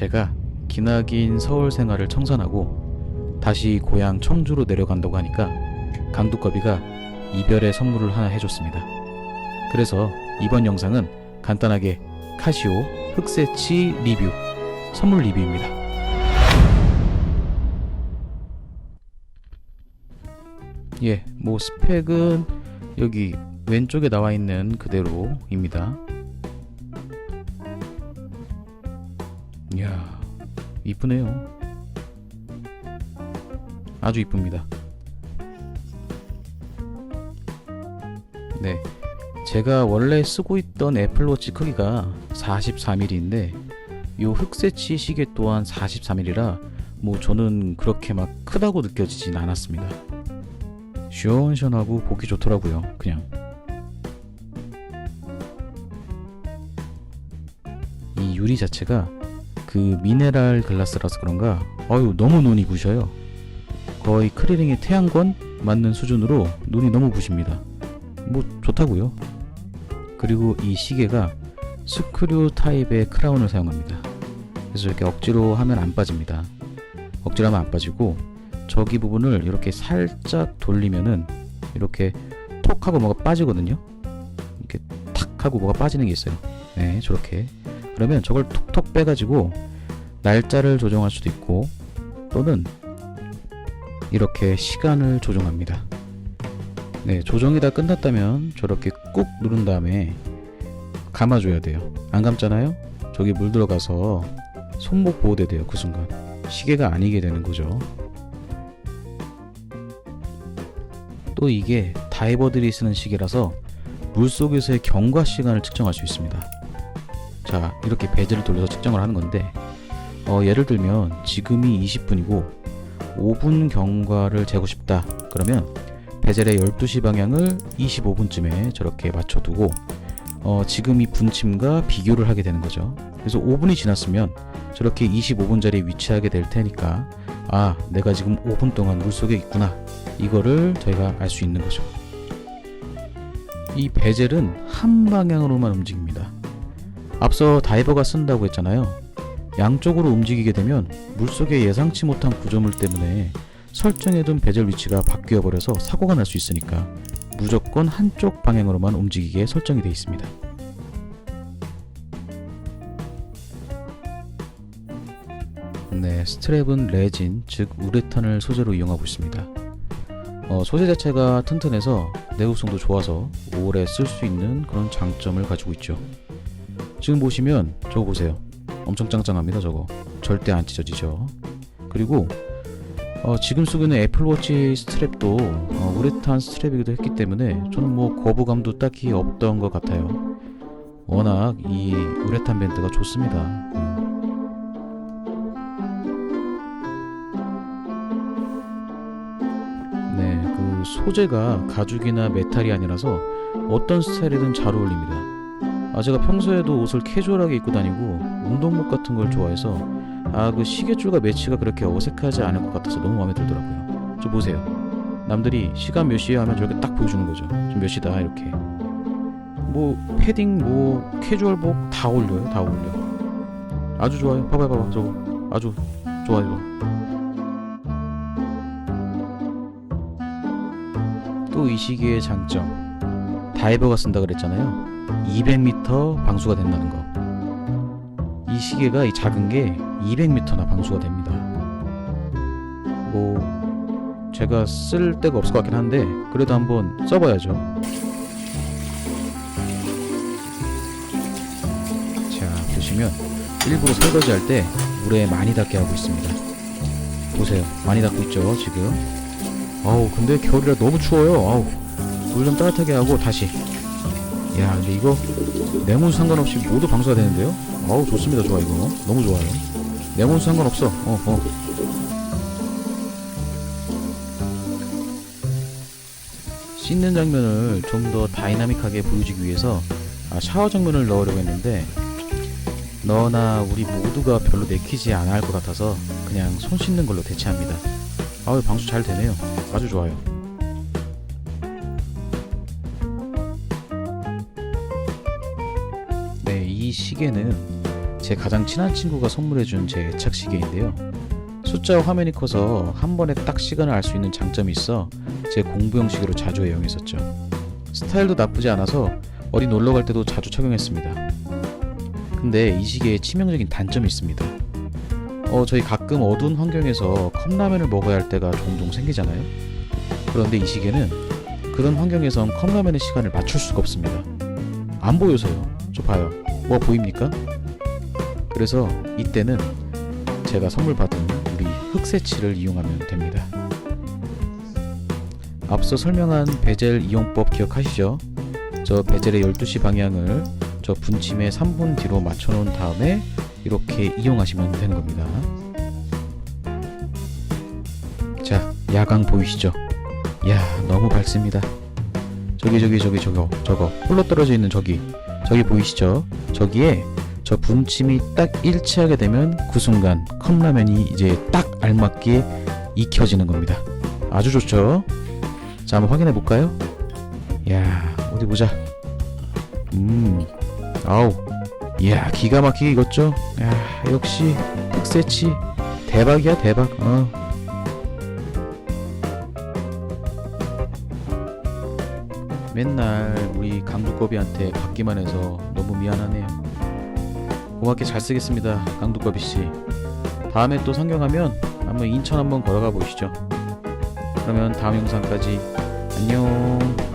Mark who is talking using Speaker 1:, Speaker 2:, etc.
Speaker 1: 제가 기나긴 서울 생활을 청산하고 다시 고향 청주로 내려간다고 하니까 강두꺼비가 이별의 선물을 하나 해줬습니다. 그래서 이번 영상은 간단하게 카시오 흑새치 리뷰 선물 리뷰입니다. 예, 뭐 스펙은 여기 왼쪽에 나와 있는 그대로입니다. 이야, 이쁘네요. 아주 이쁩니다. 네. 제가 원래 쓰고 있던 애플워치 크기가 43mm인데 요 흑새치 시계 또한 43mm라 뭐 저는 그렇게 막 크다고 느껴지진 않았습니다. 시원시원하고 보기 좋더라고요. 그냥 이 유리 자체가 그 미네랄 글라스라서 그런가 어유 너무 눈이 부셔요. 거의 크리링의 태양권 맞는 수준으로 눈이 너무 부십니다. 뭐 좋다고요. 그리고 이 시계가 스크류 타입의 크라운을 사용합니다. 그래서 이렇게 억지로 하면 안 빠집니다. 억지로 하면 안 빠지고 저기 부분을 이렇게 살짝 돌리면은 이렇게 톡 하고 뭐가 빠지거든요. 이렇게 탁 하고 뭐가 빠지는 게 있어요. 네, 저렇게. 그러면 저걸 톡톡 빼가지고 날짜를 조정할 수도 있고 또는 이렇게 시간을 조정합니다. 네, 조정이 다 끝났다면 저렇게 꾹 누른 다음에 감아줘야 돼요. 안 감잖아요? 저기 물 들어가서 손목 보호대 돼요. 그 순간 시계가 아니게 되는 거죠. 또 이게 다이버들이 쓰는 시계라서 물 속에서의 경과 시간을 측정할 수 있습니다. 자, 이렇게 베젤을 돌려서 측정을 하는 건데 어, 예를 들면 지금이 20분이고 5분 경과를 재고 싶다. 그러면 베젤의 12시 방향을 25분쯤에 저렇게 맞춰두고 어, 지금 이 분침과 비교를 하게 되는 거죠. 그래서 5분이 지났으면 저렇게 25분 자리에 위치하게 될 테니까 아 내가 지금 5분 동안 물속에 있구나 이거를 저희가 알 수 있는 거죠. 이 베젤은 한 방향으로만 움직입니다. 앞서 다이버가 쓴다고 했잖아요. 양쪽으로 움직이게 되면 물속에 예상치 못한 구조물 때문에 설정해둔 베젤 위치가 바뀌어 버려서 사고가 날 수 있으니까 무조건 한쪽 방향으로만 움직이게 설정이 되어 있습니다. 네, 스트랩은 레진, 즉 우레탄을 소재로 이용하고 있습니다. 어, 소재 자체가 튼튼해서 내구성도 좋아서 오래 쓸 수 있는 그런 장점을 가지고 있죠. 지금 보시면 저거 보세요. 엄청 짱짱합니다, 저거. 절대 안 찢어지죠. 그리고 어, 지금 쓰고 있는 애플워치 스트랩도 어, 우레탄 스트랩이기도 했기 때문에 저는 뭐 거부감도 딱히 없던 것 같아요. 워낙 이 우레탄 밴드가 좋습니다. 음. 네, 그 소재가 가죽이나 메탈이 아니라서 어떤 스타일이든 잘 어울립니다. 아, 제가 평소에도 옷을 캐주얼하게 입고 다니고 운동복 같은 걸 좋아해서 아, 그 시계줄과 매치가 그렇게 어색하지 않을 것 같아서 너무 마음에 들더라고요. 저 보세요. 남들이 시간 몇 시에 하면 저렇게 딱 보여주는 거죠. 지금 몇 시다 이렇게. 뭐 패딩, 뭐 캐주얼복 다 어울려요. 다 어울려. 아주 좋아요. 봐봐, 봐봐, 저거 아주 좋아요. 또 이 시계의 장점. 다이버가 쓴다 그랬잖아요. 200m 방수가 된다는 거. 이 시계가 이 작은 게 200m나 방수가 됩니다. 뭐 제가 쓸 데가 없을 것 같긴 한데 그래도 한번 써봐야죠. 자 보시면 일부러 설거지 할 때 물에 많이 닿게 하고 있습니다. 보세요, 많이 닿고 있죠 지금. 아우 근데 겨울이라 너무 추워요. 아우 물 좀 따뜻하게 하고 다시. 야 근데 이거 내몬 상관없이 모두 방수가 되는데요? 어우 좋습니다. 좋아 이거. 너무 좋아요. 내몬 상관없어. 어 어. 씻는 장면을 좀 더 다이나믹하게 보여주기 위해서 아, 샤워 장면을 넣으려고 했는데 너나 우리 모두가 별로 내키지 않아 할 것 같아서 그냥 손 씻는 걸로 대체합니다. 아우 방수 잘 되네요. 아주 좋아요 이 시계는 제 가장 친한 친구가 선물해준 제 애착 시계인데요. 숫자와 화면이 커서 한 번에 딱 시간을 알 수 있는 장점이 있어 제 공부용 시계로 자주 애용했었죠. 스타일도 나쁘지 않아서 어디 놀러 갈 때도 자주 착용했습니다. 근데 이 시계에 치명적인 단점이 있습니다. 어, 저희 가끔 어두운 환경에서 컵라면을 먹어야 할 때가 종종 생기잖아요. 그런데 이 시계는 그런 환경에선 컵라면의 시간을 맞출 수가 없습니다. 안 보여서요. 저 봐요. 뭐 보입니까? 그래서 이때는 제가 선물 받은 우리 흑새치를 이용하면 됩니다. 앞서 설명한 베젤 이용법 기억하시죠? 저 베젤의 12시 방향을 저 분침의 3분 뒤로 맞춰놓은 다음에 이렇게 이용하시면 되는 겁니다. 자, 야광 보이시죠? 야, 너무 밝습니다. 저기 저기 저기 저거 저거 홀로 떨어져 있는 저기 저기 보이시죠? 저기에 저 분침이 딱 일치하게 되면 그 순간 컵라면이 이제 딱 알맞게 익혀지는 겁니다. 아주 좋죠? 자, 한번 확인해 볼까요? 야, 어디 보자. 음, 아우, 이야, 기가 막히게 익었죠? 야, 역시 흑새치 대박이야, 대박. 어. 맨날 우리 강두꺼비한테 받기만 해서 너무 미안하네요. 고맙게 잘 쓰겠습니다, 강두꺼비 씨. 다음에 또 상경하면 한번 인천 한번 걸어가 보시죠. 그러면 다음 영상까지 안녕.